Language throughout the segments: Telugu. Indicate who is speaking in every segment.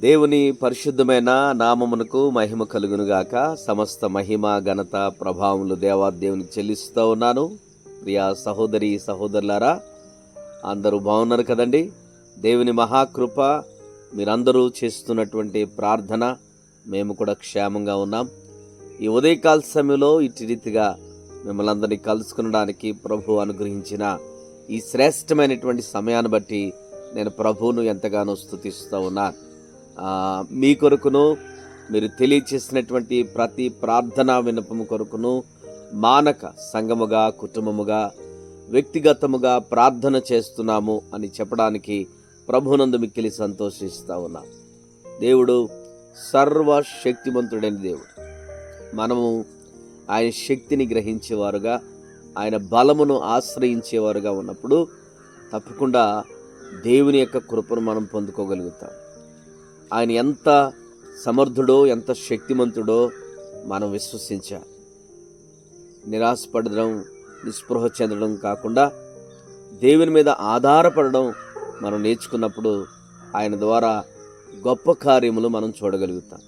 Speaker 1: దేవుని పరిశుద్ధమైన నామమునకు మహిమ కలుగునుగాక. సమస్త మహిమ ఘనత ప్రభావములు దేవాదేవునికి చెల్లిస్తూ ఉన్నాను. ప్రియా సహోదరి సహోదరులారా అందరూ బాగున్నారు కదండి? దేవుని మహాకృప మీరందరూ చేస్తున్నటువంటి ప్రార్థన మేము కూడా క్షేమంగా ఉన్నాం. ఈ ఉదయకాల సమయంలో ఇటు రీతిగా మిమ్మల్ని అందరినీ కలుసుకునడానికి ప్రభు అనుగ్రహించిన ఈ శ్రేష్టమైనటువంటి సమయాన్ని బట్టి నేను ప్రభువును ఎంతగానో స్థుతిస్తూ ఉన్నాను. మీ కొరకును మీరు తెలియచేసినటువంటి ప్రతి ప్రార్థన వినపము కొరకును మానక సంఘముగా కుటుంబముగా వ్యక్తిగతముగా ప్రార్థన చేస్తున్నాము అని చెప్పడానికి ప్రభునందు మిక్కిలి సంతోషిస్తూ ఉన్నాం. దేవుడు సర్వశక్తిమంతుడైన దేవుడు. మనము ఆయన శక్తిని గ్రహించేవారుగా ఆయన బలమును ఆశ్రయించేవారుగా ఉన్నప్పుడు తప్పకుండా దేవుని యొక్క కృపను మనం పొందుకోగలుగుతాం. ఆయన ఎంత సమర్థుడో ఎంత శక్తిమంతుడో మనం విశ్వసించాలి. నిరాశపడడం నిస్పృహ చెందడం కాకుండా దేవుని మీద ఆధారపడడం మనం నేర్చుకున్నప్పుడు ఆయన ద్వారా గొప్ప కార్యములు మనం చూడగలుగుతాం.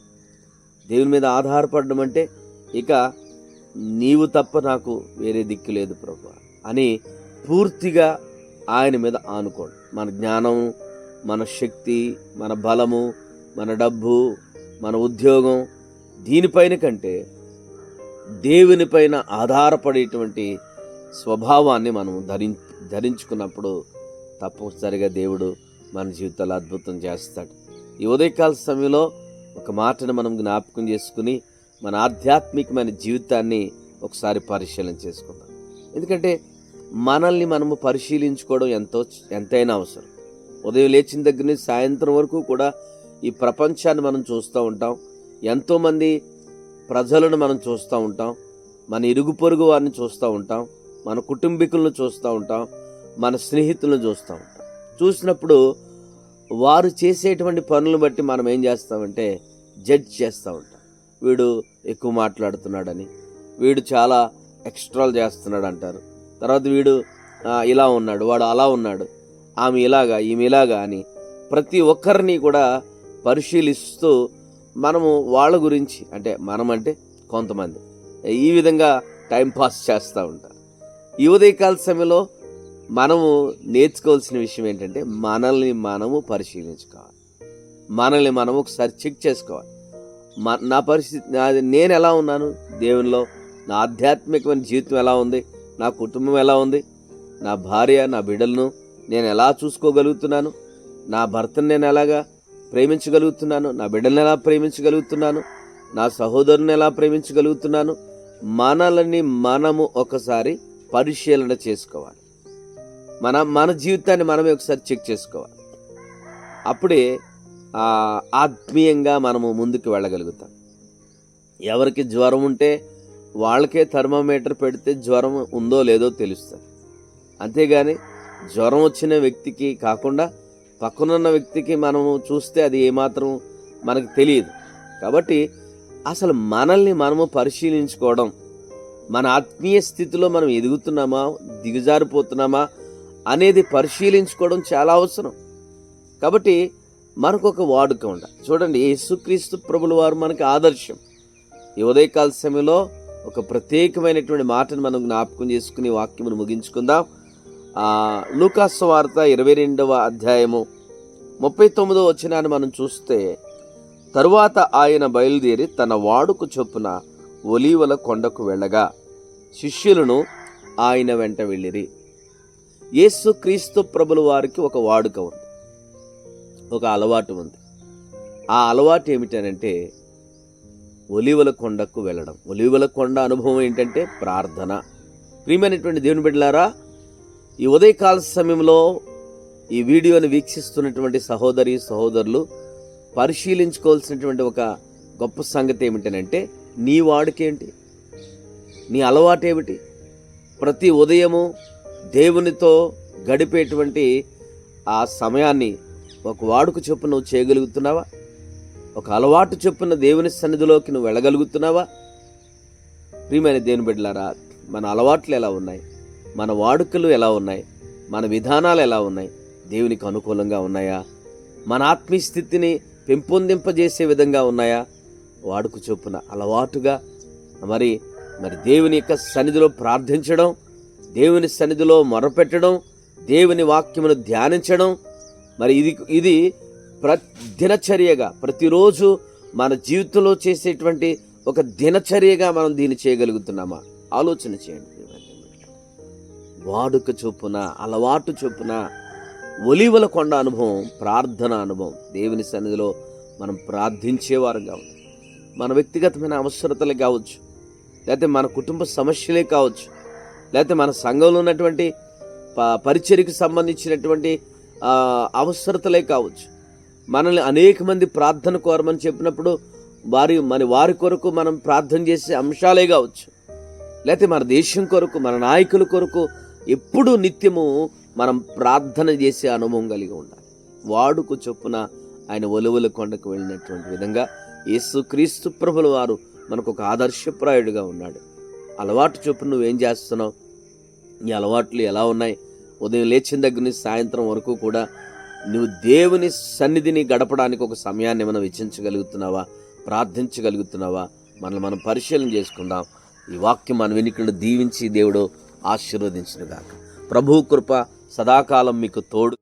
Speaker 1: దేవుని మీద ఆధారపడడం అంటే ఇక నీవు తప్ప నాకు వేరే దిక్కు లేదు ప్రభు అని పూర్తిగా ఆయన మీద ఆనుకోండి మన జ్ఞానం మన శక్తి మన బలము మన డబ్బు మన ఉద్యోగం దీనిపైన కంటే దేవునిపైన ఆధారపడేటువంటి స్వభావాన్ని మనం ధరి ధరించుకున్నప్పుడు తప్పనిసరిగా దేవుడు మన జీవితాలు అద్భుతం చేస్తాడు. ఈ ఉదయకాల సమయంలో ఒక మాటను మనం జ్ఞాపకం చేసుకుని మన ఆధ్యాత్మికమైన జీవితాన్ని ఒకసారి పరిశీలన చేసుకుందాం. ఎందుకంటే మనల్ని మనము పరిశీలించుకోవడం ఎంతో ఎంతైనా అవసరం. ఉదయం లేచిన దగ్గర నుంచి సాయంత్రం వరకు కూడా ఈ ప్రపంచాన్ని మనం చూస్తూ ఉంటాం. ఎంతోమంది ప్రజలను మనం చూస్తూ ఉంటాం. మన ఇరుగు పొరుగు వారిని చూస్తూ ఉంటాం. మన కుటుంబీకులను చూస్తూ ఉంటాం. మన స్నేహితులను చూస్తూ ఉంటాం. చూసినప్పుడు వారు చేసేటువంటి పనులను బట్టి మనం ఏం చేస్తామంటే జడ్జ్ చేస్తూ ఉంటాం. వీడు ఎక్కువ మాట్లాడుతున్నాడని. వీడు చాలా ఎక్స్ట్రాలు చేస్తున్నాడు అంటారు తర్వాత వీడు ఇలా ఉన్నాడు వాడు అలా ఉన్నాడు. ఆమె ఇలాగా ఈమె ఇలాగా అని ప్రతి ఒక్కరిని కూడా పరిశీలిస్తూ మనము వాళ్ళ గురించి అంటే మనమంటే కొంతమంది ఈ విధంగా టైంపాస్ చేస్తూ ఉంటారు. ఈ ఉదయకాల సమయంలో మనము నేర్చుకోవాల్సిన విషయం ఏంటంటే మనల్ని మనము పరిశీలించుకోవాలి. మనల్ని మనము ఒకసారి చెక్ చేసుకోవాలి. మ- నా పరిస్థితి నాది నేను ఎలా ఉన్నాను? దేవునిలో నా ఆధ్యాత్మికమైన జీవితం ఎలా ఉంది? నా కుటుంబం ఎలా ఉంది? నా భార్య నా బిడ్డలను నేను ఎలా చూసుకోగలుగుతున్నాను? నా భర్తను నేను ఎలాగా ప్రేమించగలుగుతున్నాను? నా బిడ్డలను ఎలా ప్రేమించగలుగుతున్నాను? నా సహోదరుని ఎలా ప్రేమించగలుగుతున్నాను? మనల్ని మనము ఒకసారి పరిశీలన చేసుకోవాలి. మన మన జీవితాన్ని మనమే ఒకసారి చెక్ చేసుకోవాలి. అప్పుడే ఆత్మీయంగా మనము ముందుకు వెళ్ళగలుగుతాం. ఎవరికి జ్వరం ఉంటే వాళ్ళకే థర్మోమీటర్ పెడితే జ్వరం ఉందో లేదో తెలుస్తుంది. అంతేగాని జ్వరం వచ్చిన వ్యక్తికి కాకుండా పక్కనున్న వ్యక్తికి మనము చూస్తే అది ఏమాత్రం మనకు తెలియదు. కాబట్టి అసలు మనల్ని మనము పరిశీలించుకోవడం మన ఆత్మీయ స్థితిలో మనం ఎదుగుతున్నామా దిగజారిపోతున్నామా అనేది పరిశీలించుకోవడం చాలా అవసరం. కాబట్టి మనకు ఒక వాడుక ఉండాలి. చూడండి యేసుక్రీస్తు ప్రభుల వారు మనకి ఆదర్శం. ఈ ఉదయకాల సమయంలో ఒక ప్రత్యేకమైనటువంటి మాటను మనం జ్ఞాపకం చేసుకుని వాక్యమును ముగించుకుందాం. లూకాసు వార్త ఇరవై రెండవ అధ్యాయము ముప్పై తొమ్మిదో వచ్చినాన్ని మనం చూస్తే తరువాత ఆయన బయలుదేరి తన వాడుకు చొప్పున ఒలీవల కొండకు వెళ్ళగా శిష్యులను ఆయన వెంట వెళ్ళిరి. యేసు క్రీస్తు ప్రభుల వారికి ఒక వాడుక ఉంది ఒక అలవాటు ఉంది. ఆ అలవాటు ఏమిటనంటే ఒలివల కొండకు వెళ్ళడం. ఒలివల కొండ అనుభవం ఏంటంటే ప్రార్థన. ప్రియమైనటువంటి దేవుని బిడ్డలారా ఈ ఉదయకాల సమయంలో ఈ వీడియోని వీక్షిస్తున్నటువంటి సహోదరి సహోదరులు పరిశీలించుకోవాల్సినటువంటి ఒక గొప్ప సంగతి ఏమిటనంటే నీ వాడుకేంటి? నీ అలవాటు ఏమిటి ప్రతి ఉదయము దేవునితో గడిపేటువంటి ఆ సమయాన్ని ఒక వాడుకు చొప్పున నువ్వు చేయగలుగుతున్నావా? ఒక అలవాటు చొప్పున దేవుని సన్నిధిలోకి నువ్వు వెళ్ళగలుగుతున్నావా? ప్రియమైన దేవుని బిడ్డలారా మన అలవాట్లు ఎలా ఉన్నాయి? మన వాడుకలు ఎలా ఉన్నాయి? మన విధానాలు ఎలా ఉన్నాయి? దేవునికి అనుకూలంగా ఉన్నాయా? మన ఆత్మీయ స్థితిని పెంపొందింపజేసే విధంగా ఉన్నాయా? వాడుకు చొప్పున అలవాటుగా. మరి మరి దేవుని యొక్క సన్నిధిలో ప్రార్థించడం దేవుని సన్నిధిలో మొరపెట్టడం దేవుని వాక్యమును ధ్యానించడం మరి ఇది ఇది ప్ర దినచర్యగా ప్రతిరోజు మన జీవితంలో చేసేటువంటి ఒక దినచర్యగా మనం దీన్ని చేయగలుగుతున్నామా? ఆలోచన చేయండి. వాడుక చొప్పున అలవాటు చొప్పున ఒలివల కొండ అనుభవం ప్రార్థన అనుభవం. దేవుని సన్నిధిలో మనం ప్రార్థించేవారుగా ఉంది మన వ్యక్తిగతమైన అవసరతలే కావచ్చు. లేకపోతే మన కుటుంబ సమస్యలే కావచ్చు. లేకపోతే మన సంఘంలో ఉన్నటువంటి ప- పరిచర్యకు సంబంధించినటువంటి అవసరతలే కావచ్చు. మనల్ని అనేక మంది ప్రార్థన కోరమని చెప్పినప్పుడు వారి మన వారి కొరకు మనం ప్రార్థన చేసే అంశాలే కావచ్చు. లేకపోతే మన దేశం కొరకు మన నాయకుల కొరకు ఎప్పుడూ నిత్యము మనం ప్రార్థన చేసే అనుభవం కలిగి ఉండాలి. వాడుకు చొప్పున ఆయన ఒలువల కొండకు వెళ్ళినటువంటి విధంగా యేసు క్రీస్తు ప్రభుల వారు మనకు ఒక ఆదర్శప్రాయుడిగా ఉన్నాడు. అలవాటు చొప్పున నువ్వేం చేస్తున్నావు? నీ అలవాట్లు ఎలా ఉన్నాయి? ఉదయం లేచిన దగ్గర నుంచి సాయంత్రం వరకు కూడా నువ్వు దేవుని సన్నిధిని గడపడానికి ఒక సమయాన్ని మనం వెచ్చించగలుగుతున్నావా? ప్రార్థించగలుగుతున్నావా? మనల్ని మనం పరిశీలన చేసుకుందాం. ఈ వాక్యం మన వెనుకలు దీవించి దేవుడు ఆశీర్వదించినగాక. ప్రభు కృప సదాకాలం మీకు తోడు.